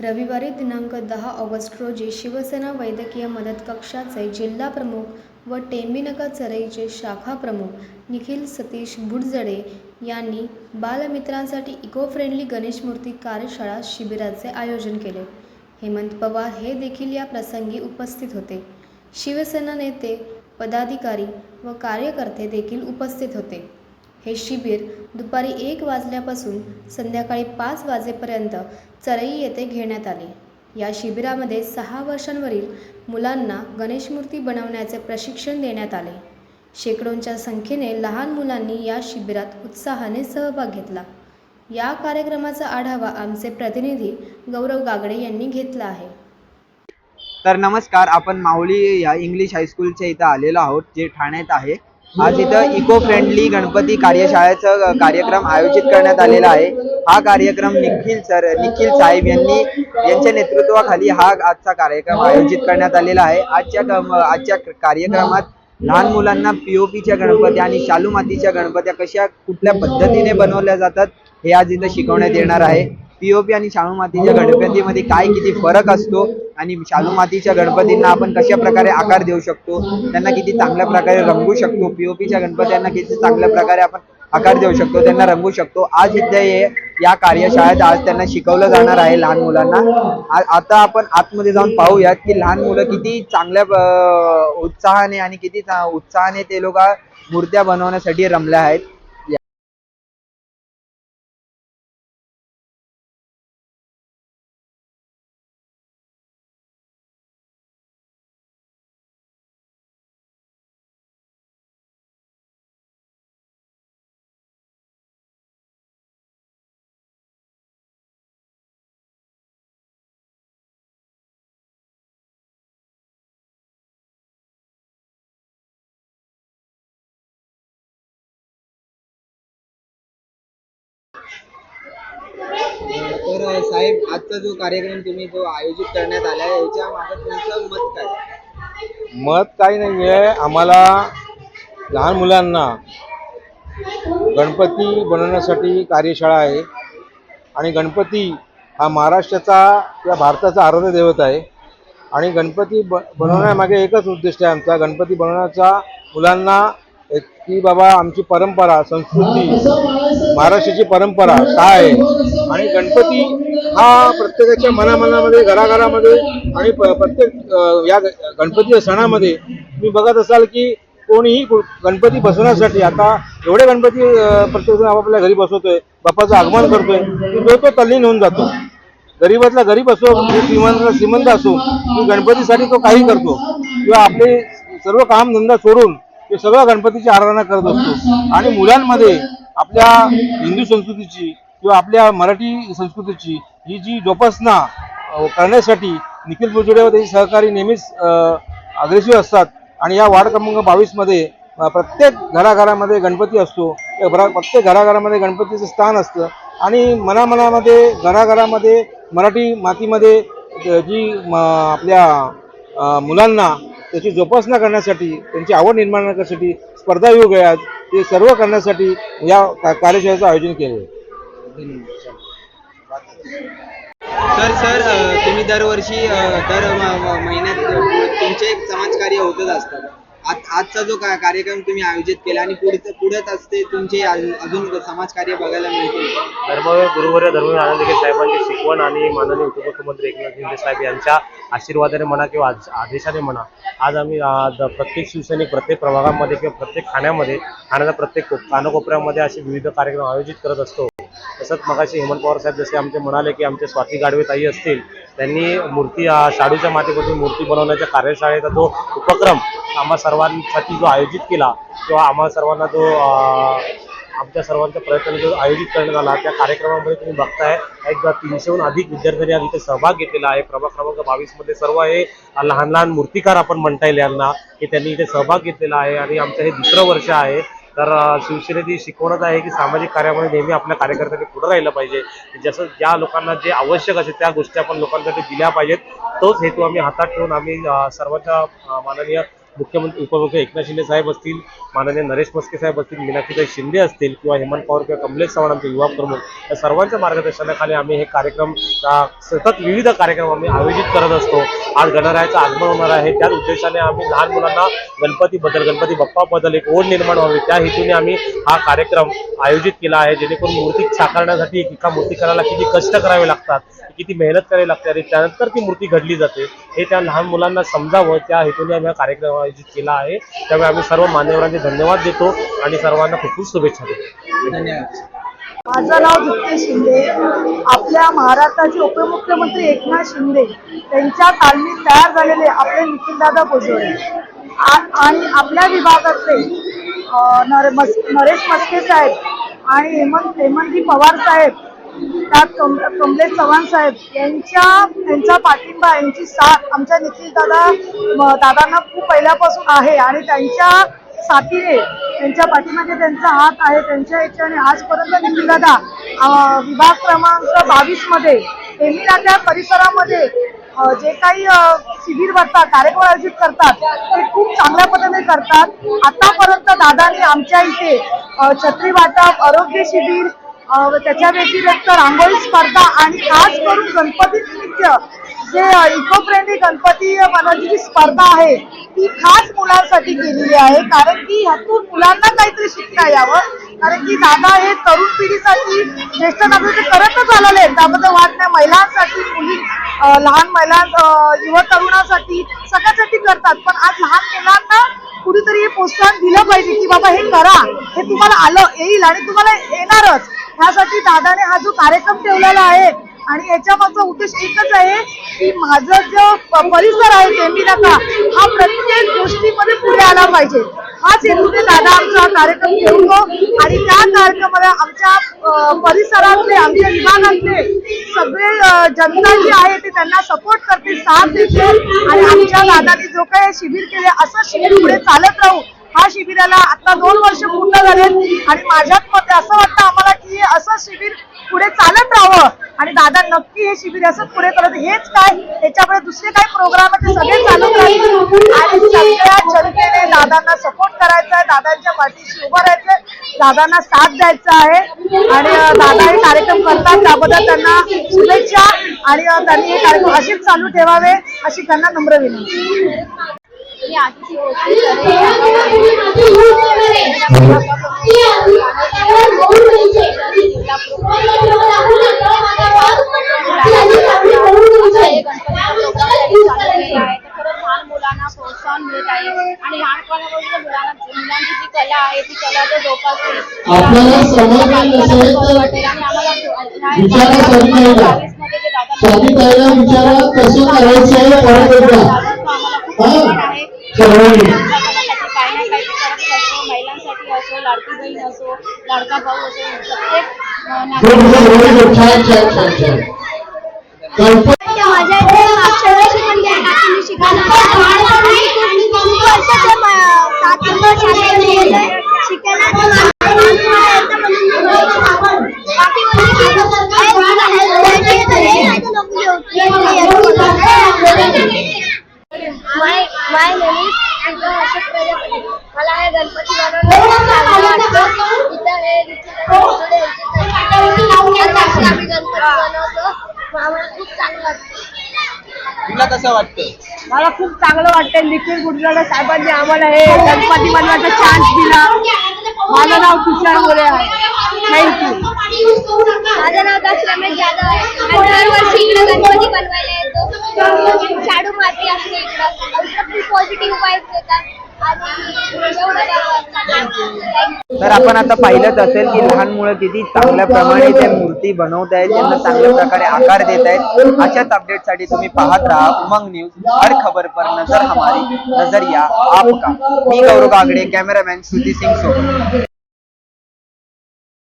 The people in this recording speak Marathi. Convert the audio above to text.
रविवारी दिनांक दहा ऑगस्ट रोजी शिवसेना वैद्यकीय मदत कक्षाचे जिल्हा प्रमुख व टेंबिनका चरईचे शाखा प्रमुख निखिल सतीश बुडजडे यांनी बालमित्रांसाठी इको फ्रेंडली गणेश मूर्ती कार्यशाळा शिबिराचे आयोजन केले. हेमंत पवार हे देखील या प्रसंगी उपस्थित होते. शिवसेना नेते पदाधिकारी व कार्यकर्ते देखील उपस्थित होते. हे शिबिर दुपारी एक वाजल्यापासून संध्याकाळी पाच वाजेपर्यंत चरई येथे घेण्यात आले. या शिबिरामध्ये सहा वर्षांवरील मुलांना गणेशमूर्ती बनवण्याचे प्रशिक्षण देण्यात आले. शेकडोंच्या संख्येने लहान मुलांनी या शिबिरात उत्साहाने सहभाग घेतला. या कार्यक्रमाचा आढावा आमचे प्रतिनिधी गौरव गागडे यांनी घेतला आहे. तर नमस्कार आपण माऊली या इंग्लिश हायस्कूलच्या इथं आलेलो आहोत जे ठाण्यात आहे. आज इथं इको फ्रेंडली गणपती कार्यशाळेचा कार्यक्रम आयोजित करण्यात आलेला आहे. हा कार्यक्रम निखिल सर निखिल साहेब यांनी यांच्या नेतृत्वाखाली हा आजचा कार्यक्रम आयोजित करण्यात आलेला आहे. आजच्या आजच्या कार्यक्रमात लहान मुलांना पीओपीच्या गणपती आणि शालू मातीच्या गणपत्या कशा कुठल्या पद्धतीने बनवल्या जातात हे आज इथं शिकवण्यात येणार आहे. पीओपी आणि शाळू मातीच्या गणपतीमध्ये काय किती फरक असतो आणि शालू मातीच्या गणपतींना आपण कशा प्रकारे आकार देऊ शकतो? त्यांना किती चांगल्या प्रकारे रंगू शकतो? पीओपीच्या गणपत्यांना किती चांगल्या प्रकारे आपण आकार देऊ शकतो? त्यांना रंगू शकतो? आज इथे या कार्यशाळेत आज त्यांना शिकवलं जाणार आहे लहान मुलांना. आता आपण आतमध्ये जाऊन पाहूयात की लहान मुलं किती चांगल्या उत्साहाने आणि किती उत्साहाने ते लोक मूर्त्या बनवण्यासाठी रमल्या आहेत. तर साहेब आजचा जो कार्यक्रम तुम्ही जो आयोजित करण्यात आला आहे याच्या मागे तुमचं मत काय मत काही नाही आहे आम्हाला लहान मुलांना गणपती बनवण्यासाठी कार्यशाळा आहे. आणि गणपती हा महाराष्ट्राचा या भारताचा आराध्य दैवत आहे. आणि गणपती ब बनवण्यामागे एकच उद्दिष्ट आहे आमचा. गणपती बनवण्याचा मुलांना एक की बाबा आमची परंपरा संस्कृती महाराष्ट्राची परंपरा काय आहे? आणि गणपती हा प्रत्येकाच्या मनामनामध्ये घराघरामध्ये आणि प्रत्येक या गणपतीच्या सणामध्ये तुम्ही बघत असाल की कोणीही गणपती बसवण्यासाठी आता एवढे गणपती प्रत्येकजण आपापल्या घरी बसवतोय बाप्पाचं आगमन करतोय की जो तो तल्लीन होऊन जातो. गरीबातला गरीब असो म्हणजे श्रीमंतला श्रीमंत असो की गणपतीसाठी तो काही करतो. किंवा आपले सर्व कामधंदा सोडून ते सगळं गणपतीची आराधना करत असतो. आणि मुलांमध्ये आपल्या हिंदू संस्कृतीची किंवा आपल्या मराठी संस्कृतीची ही जी जोपासना करण्यासाठी निखिल बुजुडे व त्याचे सहकारी नेहमीच अग्रेसिव्ह असतात आणि या वार्ड क्रमांक बावीसमध्ये प्रत्येक घराघरामध्ये गणपती असतो. त्या प्रत्येक घराघरामध्ये गणपतीचं स्थान असतं आणि मनामनामध्ये घराघरामध्ये मराठी मातीमध्ये जी म, आपल्या मुलांना त्याची जोपासना करण्यासाठी त्यांची आवड निर्माण करण्यासाठी स्पर्धा योग आज ते सर्व करण्यासाठी या का- कार्यशाळेचं आयोजन केलं सर सर तुम्ही दरवर्षी दर महिन्यात तुमचे तुमचे समाजकार्य होतच असतात आजचा जो का- कार्यक्रम तुम्ही आयोजित केला आणि पुढे पुढत असते तुमचे अजून समाज कार्य बघायला मिळतील. धर्म गुरुवर्य धर्म आनंदगे साहेबांची शिकवण आणि माननीय उपमुख्यमंत्री एकनाथ शिंदे साहेब यांच्या आशीर्वादाने म्हणा किंवा आदेशाने म्हणा आज आम्ही प्रत्येक शिवसैनिक प्रत्येक प्रभागामध्ये किंवा प्रत्येक खाण्यामध्ये ठाण्याच्या प्रत्येक कानाकोपऱ्यामध्ये असे विविध कार्यक्रम आयोजित करत असतो. तसंच मगाशी हेमंत पवार साहेब जसे आमचे म्हणाले की आमचे स्वाती गाडवे ताई असतील त्यांनी मूर्ती शाडूच्या मातीपासून मूर्ती बनवण्याच्या कार्यशाळेचा जो उपक्रम आम्हा सर्वांसाठी जो आयोजित केला किंवा आम्हा सर्वांना जो आमच्या सर्वांच्या प्रयत्न जो आयोजित करण्यात आला त्या कार्यक्रमामध्ये तुम्ही बघताय. एक तीनशेहून अधिक विद्यार्थ्यांनी आज इथे सहभाग घेतलेला आहे. प्रभाग क्रमांक बावीसमध्ये सर्व हे लहान लहान मूर्तिकार आपण म्हणता येईल यांना की त्यांनी इथे सहभाग घेतलेला आहे आणि आमचं हे दुसरं वर्ष आहे. तर अं, शिवसेनेची शिकवणच आहे की सामाजिक कार्यामध्ये नेहमी आपल्या कार्यकर्त्यांनी पुढे राहिलं पाहिजे. जसं ज्या लोकांना जे आवश्यक असेल त्या गोष्टी आपण लोकांसाठी दिल्या पाहिजेत. तोच हेतू आम्ही हातात ठेवून आम्ही सर्वांच्या माननीय मुख्यमंत्री उपमुख्यमंत्री एकनाथ शिंदे साहेब असतील माननीय नरेश मस्के साहेब असतील मीनाक्षीताई शिंदे असतील किंवा हेमंत पवार किंवा कमलेश चव्हाण आमचे युवा प्रमुख या सर्वांच्या मार्गदर्शनाखाली आम्ही हे कार्यक्रम सतत विविध कार्यक्रम आम्ही आयोजित करत असतो. आज गणरायाचं आगमन होणार आहे. त्याच उद्देशाने आम्ही लहान मुलांना गणपतीबद्दल गणपती बाप्पाबद्दल एक ओढ निर्माण व्हावी. त्या हेतूने आम्ही हा कार्यक्रम आयोजित केला आहे. जेणेकरून मूर्ती साकारण्यासाठी एका मूर्तीकाराला किती कष्ट करावे लागतात किती मेहनत करावी लागते आणि त्यानंतर ती मूर्ती घडली जाते. हे त्या लहान मुलांना समजावं त्या हेतूने आम्ही हा कार्यक्रम आयोजित केला आहे. त्यामुळे आम्ही सर्व मान्यवरांचे धन्यवाद देतो आणि सर्वांना खूप खूप शुभेच्छा देतो. धन्यवाद. माझं नाव दीप्ती शिंदे. आपल्या महाराष्ट्राचे उपमुख्यमंत्री एकनाथ शिंदे त्यांच्या तालमीत तयार झालेले आपले निखिलदादा भोजोळे आ- आणि आपल्या विभागातले अ, नर मस नरेश मस्के साहेब आणि हेमंत हेमंतजी पवार साहेब त्यात कम कमलेश चव्हाण साहेब यांच्या यांचा पाठिंबा यांची साथ आमच्या निखिलदादा दादा दादांना खूप पहिल्यापासून आहे आणि त्यांच्या साथीने त्यांच्या पाठीमागे त्यांचा हात आहे त्यांच्या याच्याने आजपर्यंत निखिल दादा विभाग क्रमांक बावीसमध्ये मध्ये त्या परिसरामध्ये जे काही शिबिर भरतात कार्यक्रम आयोजित करतात ते खूप चांगल्या पद्धतीने करतात. आतापर्यंत दादांनी आमच्या इथे छत्री वाटप आरोग्य शिबिर त्याच्या व्यतिरिक्त रांगोळी स्पर्धा आणि खास करून गणपती निमित्त जे इको फ्रेंडली गणपती बनवायची जी स्पर्धा आहे ती खास मुलांसाठी केलेली आहे. कारण की ह्यातून मुलांना काहीतरी शिकता यावं. कारण की दादा हे तरुण पिढीसाठी ज्येष्ठ नागरिक करतच आलेले आहेत. त्याबद्दल वाट नाही. महिलांसाठी मुली लहान महिला युव युवा तरुणासाठी सगळ्यासाठी करतात. पण आज लहान मुलांना कुठेतरी हे प्रोत्साहन दिलं पाहिजे की बाबा हे करा हे तुम्हाला आलं येईल आणि तुम्हाला येणारच. ह्यासाठी दादाने हा जो कार्यक्रम ठेवलेला आहे आणि याच्या मागचा उद्देश एकच आहे की माझं जो परिसर आहे नेहमी नका हा प्रत्येक गोष्टीमध्ये पुढे आला पाहिजे. हाच हेतूने दादा आमचा कार्यक्रम ठेवतो आणि त्या कार्यक्रमाला आमच्या परिसरातले आमच्या विभागातले सगळे जनता जी आहे ते त्यांना सपोर्ट करते साथ देते आणि आमच्या दादाने जो काही शिबिर केले असं शिबिर पुढे चालत राहू हा शिबिराला आता दोन वर्ष पूर्ण झालेत आणि माझ्यात मते असं वाटतं आम्हाला की असं शिबिर पुढे चालत राहावं. आणि दादा नक्की हे शिबिर असंच पुढे करत हेच काय? याच्यापुढे दुसरे काही प्रोग्राम आहे ते सगळे चालत राहतील. आणि सगळ्या जनतेने दादांना सपोर्ट करायचा आहे. दादांच्या पाठीशी उभं राहायचंय दादांना साथ द्यायचा आहे. आणि दादा हे कार्यक्रम करतात. त्याबद्दल त्यांना शुभेच्छा. आणि त्यांनी हे कार्यक्रम असेच चालू ठेवावे अशी त्यांना नम्र विनंती. मी मुलांना प्रोत्साहन मिळत आहे आणि लहानपणापासून मुलांना मुलांची जी कला आहे ती कला ते जोपासते आपल्याला समाधान नसेल तर वाटेल आणि आम्हाला विचारा स्वामीताईला. स्वामीताईला विचारा कसं करायचं परत एकदा. काही ना काही करत असतो महिलांसाठी असो लाडकी बहीण असो लाडका भाऊ असो प्रत्येक अं, खूप खूप very good. छान छान छान छान गणपती माझ्या इथे मागच्या वर्षी पण त्या काकींनी शिकवलं खूप वर्षाचे काकींना शाळेमध्ये गेले शिकायला तर मला येतं म्हणून मी बोलतो. काकी म्हणली की, "अरे, तुला help करायची तर ये, नाही तर नको येऊ." मी येतो. My my name मला हे गणपती बनवणं खूप चांगलं वाटतं. इथं हे आम्ही गणपती बनवतो. आम्हाला खूप चांगलं वाटतं. तुला कसं वाटतं मला खूप चांगलं वाटतं निखिल गुडजाडे साहेबांनी आम्हाला हे गणपती बनवायचा चान्स दिला. माझं नाव तुषार मोरे आहे. थँक्यू माझं नाव दक्ष रमेश जाधव आहे. दरवर्षी इकडे गणपती बनवायला येतो. शाडू माती असते इकडं. खूप पॉझिटिव्ह वाईब्स येतात. तर आपण आता पाहिलंच असेल की लहान मुलं किती चांगल्या प्रमाणे ते मूर्ती बनवत आहेत त्यांना चांगल्या प्रकारे आकार देत आहेत. अशाच अपडेटसाठी तुम्ही पाहत राहा. उमंग न्यूज हर खबर पर नजर हमारी नजरिया आपका. मी गौरव कागडे कॅमेरामॅन श्रुती सिंग सोबत.